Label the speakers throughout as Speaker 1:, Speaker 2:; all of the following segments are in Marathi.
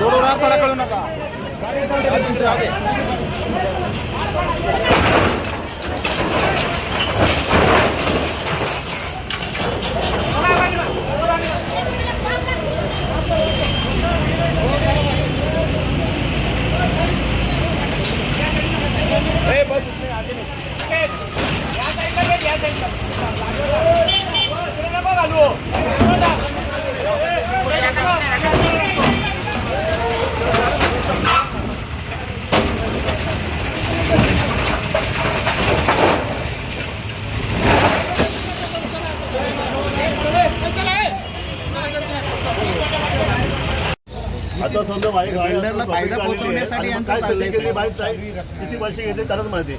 Speaker 1: रोडवर थोडा कळू नका.
Speaker 2: गाडी असं
Speaker 3: बिल्डरला फायदा पोहोचवण्यासाठी
Speaker 2: आहे.
Speaker 3: यांचं चाललंय सगळं.
Speaker 2: किती पैसे घेते त्यालाच माहिती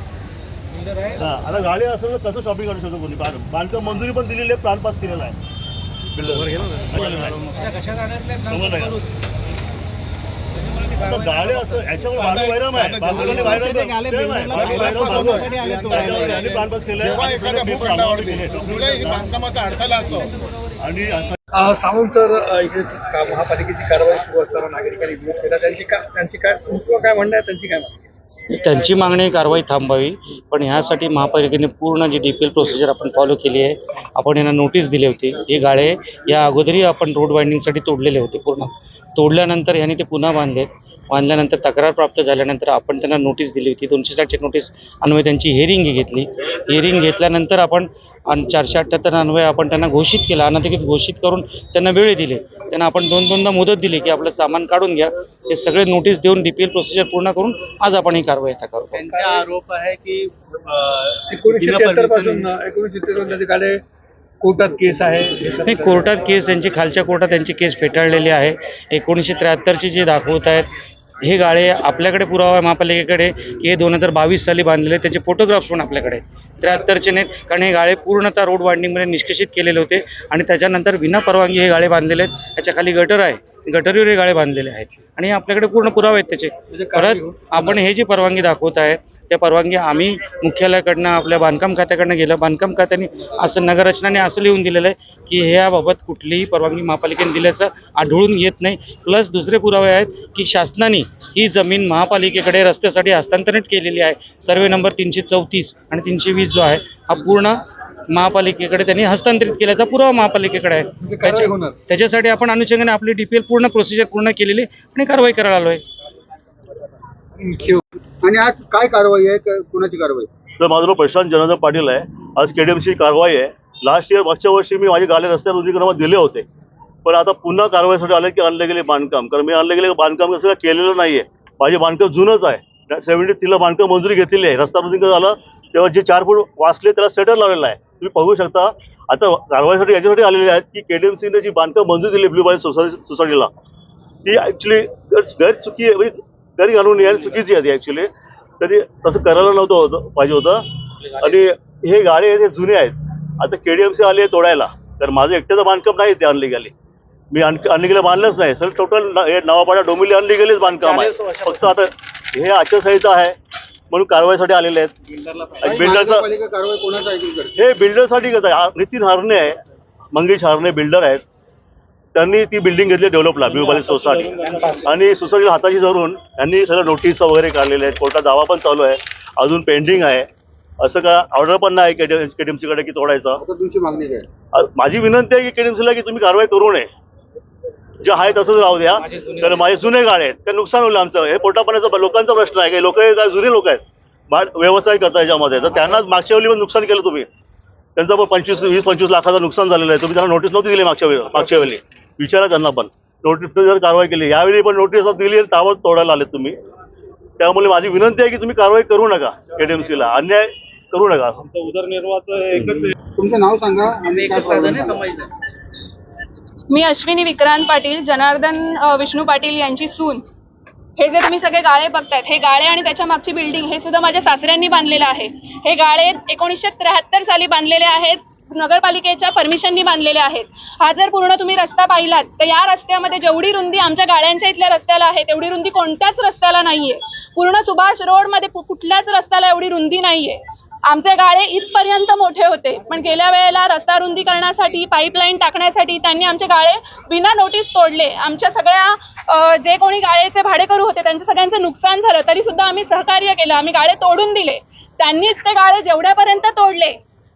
Speaker 2: हा आता गाडी असेल तर कसं शॉपिंग करू शकतो कोणी. बांध- बांधकाम मंजुरी पण दिलेली आहे प्लॅन पास केलेला आहे. बिल्डर गाडी असं याच्यावर भाडं वैरम आहे. बांधकामाने वैरम आहे. वैरम आहे. त्याच्यावर. यांनी प्लॅन पास केलं
Speaker 4: जेव्हा भूखंडावरती. कुठल्याही बांधकामाचा अडथळा असतो.
Speaker 2: आणि असं
Speaker 1: अ, इथे महापालिकेची कारवाई सुरू असताना नागरिकांनी विरोध केला. त्यांची काय त्यांची काय काय म्हणणं आहे? त्यांची काय
Speaker 5: त्यांची मागणी कारवाई थांबावी पण ह्यासाठी महापालिकेने पूर्ण G D P L procedure आपण फॉलो केली आहे आपण यांना नोटीस दिली होती. हे गाळे या अगोदरही आपण रोड वाइंडिंगसाठी तोडलेले होते पूर्ण. तोडल्यानंतर यांनी ते पुन्हा बांधले बांधल्यानंतर तक्रार प्राप्त झाल्यानंतर आपण त्यांना नोटीस दिली होती. दोनशे साठची नोटीस अन्वय त्यांची हिअरिंग घेतली. हिअरिंग घेतल्यानंतर आपण आणि चारशे अठ्ठ्याहत्तर अन्वये आपण त्यांना घोषित केलं अनधिकृत घोषित करून त्यांना वेळ दिले. त्यांना आपण दोन दोनदा मुदत दिली की आपलं सामान काढून घ्या. हे सगळे नोटीस देऊन डी पी एल प्रोसिजर पूर्ण करून आज आपण ही कारवाई आता करू.
Speaker 6: त्यांचा आरोप आहे की
Speaker 1: एकोणीसशे त्र्याहत्तरपासून एकोणीसशे काळे कोर्टात केस आहे. हे
Speaker 5: नाही कोर्टात केस त्यांची खालच्या कोर्टात त्यांची केस फेटाळलेली आहे. एकोणीसशे त्र्याहत्तरची जे दाखवत आहेत हे गाळे आपल्याकडे पुरावा आहे महापालिकेकडे की हे दोन हजार बावीस साली बांधलेले त्याचे फोटोग्राफ्स पण आपल्याकडे त्र्याहत्तरचे नाहीत कारण हे गाळे पूर्णतः रोड वाइंडिंगमध्ये निष्कासित केलेले होते आणि त्याच्यानंतर विना परवानगी हे गाळे बांधलेले आहेत. त्याच्याखाली गटर आहे. गटरीवर हे गाळे बांधलेले आहेत. आणि हे आपल्याकडे पूर्ण पुरावे आहेत त्याचे. परत आपण हे जी परवानगी दाखवत आहे त्या परवानगी आम्ही मुख्यालयाकडनं आपल्या बांधकाम खात्याकडनं गेलं बांधकाम खात्याने असं नगररचनाने असं लिहून दिलेलं आहे की ह्याबाबत कुठलीही परवानगी महापालिकेने दिल्याचं आढळून येत नाही. प्लस दुसरे पुरावे आहेत की शासनाने ही जमीन महापालिकेकडे रस्त्यासाठी हस्तांतरित केलेली आहे. सर्वे नंबर तीनशे चौतीस आणि तीनशे वीस जो आहे हा पूर्ण महापालिकेकडे त्यांनी हस्तांतरित केल्याचा पुरावा महापालिकेकडे आहे.
Speaker 1: होणार.
Speaker 5: त्याच्यासाठी आपण अनुषंगाने आपली डीपीएल पूर्ण प्रोसिजर पूर्ण केलेली आहे आणि कारवाई करायला आलोय.
Speaker 3: आणि आज काय कारवाई आहे? कोणाची कारवाई?
Speaker 2: तर माझं नाव प्रशांत जनार्दन पाटील आहे. आज केडीएमची कारवाई आहे. लास्ट इयर मागच्या वर्षी मी माझे गाले रस्त्यावर रुजीकरणात दिले होते. पण आता पुन्हा कारवाईसाठी आले की आणले गेले बांधकाम. कारण मी आणले गेले बांधकाम कसं केलेलं नाही आहे माझे बांधकाम जुनंच आहे. सेव्हन्टी थ्रीला बांधकाम मंजुरी घेतलेली आहे. रस्ता रुजीकरण झालं तेव्हा जे चार फूट वाचले त्याला सेटर लावलेला आहे. तुम्ही बघू शकता आता कारवाईसाठी याच्यासाठी आलेले आहेत की केडीएमसीने जी बांधकाम मंजुरी दिली ब्लू बाय सोसायटी सोसायटीला ती ॲक्च्युली गैरचुकी आहे. म्हणजे कानूनी आहे आणि चुकीची आहे ती ॲक्च्युली तरी तसं करायला नव्हतं होतं पाहिजे होतं. आणि हे गाळे आहेत हे जुने आहेत. आता केडीएमसी आले तोडायला. तर माझं एकट्याचं बांधकाम नाही ते आणली गेली. मी अनलिगेलं बांधलंच नाही. सर टोटल हे नवापाडा डोंबिवली अनलिगलीच बांधकाम आहे. फक्त आता हे आचारसंहिता आहे. म्हणून कारवाईसाठी आलेले आहेत. आणि बिल्डरचं हे बिल्डरसाठी करत. आहे नितीन हारणे आहे. मंगेश हारणे बिल्डर आहेत. त्यांनी ती बिल्डिंग घेतली डेव्हलपला ब्ल्यू सोसायटी आणि सोसायटीला हाताशी धरून त्यांनी सगळं नोटीस वगैरे काढलेले आहेत. कोर्टात दावा पण चालू आहे. अजून पेंडिंग आहे. असं का ऑर्डर पण नाही केटीएमसी कडे की तोडायचा.
Speaker 3: तुमची मागणी काय?
Speaker 2: माझी विनंती आहे की केटीएमसीला की तुम्ही कारवाई करू नये. जे आहे तसंच राहू द्या. तर माझे जुने गाळे आहेत. ते नुकसान होईल आमचं. हे पोटापाण्याचा लोकांचा प्रश्न आहे. काही लोक जुने लोक आहेत. व्यवसाय करता याच्यामध्ये. तर त्यांना मागच्या वेळी पण नुकसान केलं तुम्ही. त्यांचं पण पंचवीस वीस पंचवीस लाखाचं नुकसान झालेलं आहे. तुम्ही त्यांना नोटीस नव्हती दिली मागच्या वेळी मागच्या वेळी. विचारा त्यांना पण. नोटीस जर कारवाई केली यावेळी पण नोटीस दिली आणि ताबड तोडायला आले तुम्ही. त्यामुळे माझी विनंती आहे की तुम्ही कारवाई करू नका केडीएमसीला अन्याय करू नका असं.
Speaker 3: तुमचं नाव सांगा. आणि काय problem झाला?
Speaker 7: मी अश्विनी विक्रांत पाटील जनार्दन विष्णू पाटील यांची सून. हे जे तुम्ही सगळे गाळे बघतायत हे गाळे आणि त्याच्या मागची बिल्डिंग हे सुद्धा माझ्या सासऱ्यांनी बांधलेलं आहे. हे गाळे एकोणीसशे त्र्याहत्तर साली बांधलेले आहेत. नगरपालिकेच्या परमिशननी बांधलेले आहेत. हा जर पूर्ण तुम्ही रस्ता पाहिलात तर या रस्त्यामध्ये जेवढी रुंदी आमच्या गाड्यांच्या इथल्या रस्त्याला आहे तेवढी रुंदी कोणत्याच रस्त्याला नाहीये. पूर्ण सुभाष रोडमध्ये कुठल्याच रस्त्याला एवढी रुंदी नाहीये. आमचे गाळे इथपर्यंत मोठे होते. पण गेल्या वेळेला रस्ता रुंदी करण्यासाठी पाईपलाईन टाकण्यासाठी त्यांनी आमचे गाळे विना नोटीस तोडले. आमच्या सगळ्या जे कोणी गाळेचे भाडेकरू होते त्यांच्या सगळ्यांचं नुकसान झालं. तरी सुद्धा आम्ही सहकार्य केलं. आम्ही गाळे तोडून दिले. त्यांनीच ते गाळे जेवढ्यापर्यंत तोडले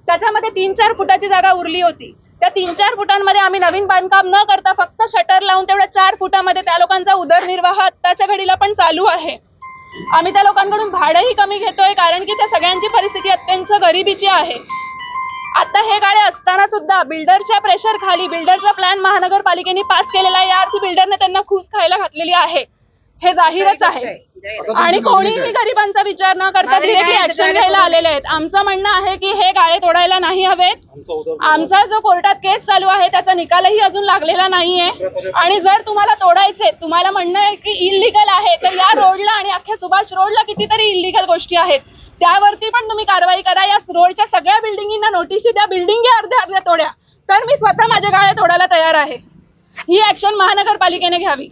Speaker 7: त्याच्यामध्ये तीन चार फुटाची जागा उरली होती. त्या तीन चार फुटांमध्ये आम्ही नवीन बांधकाम न करता फक्त शटर लावून तेवढ्या चार फुटामध्ये त्या लोकांचा उदरनिर्वाह आत्ताच्या घडीला पण चालू आहे. आम्ही त्या लोकांकडून भाडंही कमी घेतोय कारण की त्या सगळ्यांची परिस्थिती अत्यंत गरिबीची आहे. आता हे गाळे असताना सुद्धा बिल्डरच्या प्रेशर खाली बिल्डरचा प्लॅन महानगरपालिकेने पास केलेला आहे. या अर्थी बिल्डरने त्यांना खूस खायला घातलेली आहे. हे जाहीरच आहे. आणि कोणीही गरिबांचा विचार न करता डिरेक्टली ऍक्शन घ्यायला आलेले आहेत. आमचं म्हणणं आहे की हे गाळे तोडायला नाही हवेत. आमचा जो कोर्टात केस चालू आहे त्याचा निकालही अजून लागलेला नाहीये. आणि जर तुम्हाला तोडायचे तुम्हाला म्हणणं आहे की इलिगल आहे तर या रोडला आणि अख्ख्या सुभाष रोडला कितीतरी इलिगल गोष्टी आहेत. त्यावरती पण तुम्ही कारवाई करा. या रोडच्या सगळ्या बिल्डिंगींना नोटीस द्या. बिल्डिंगी अर्ध्या अर्ध्या तोड्या. तर मी स्वतः माझे गाळे तोडायला तयार आहे. ही ऍक्शन महानगरपालिकेने घ्यावी.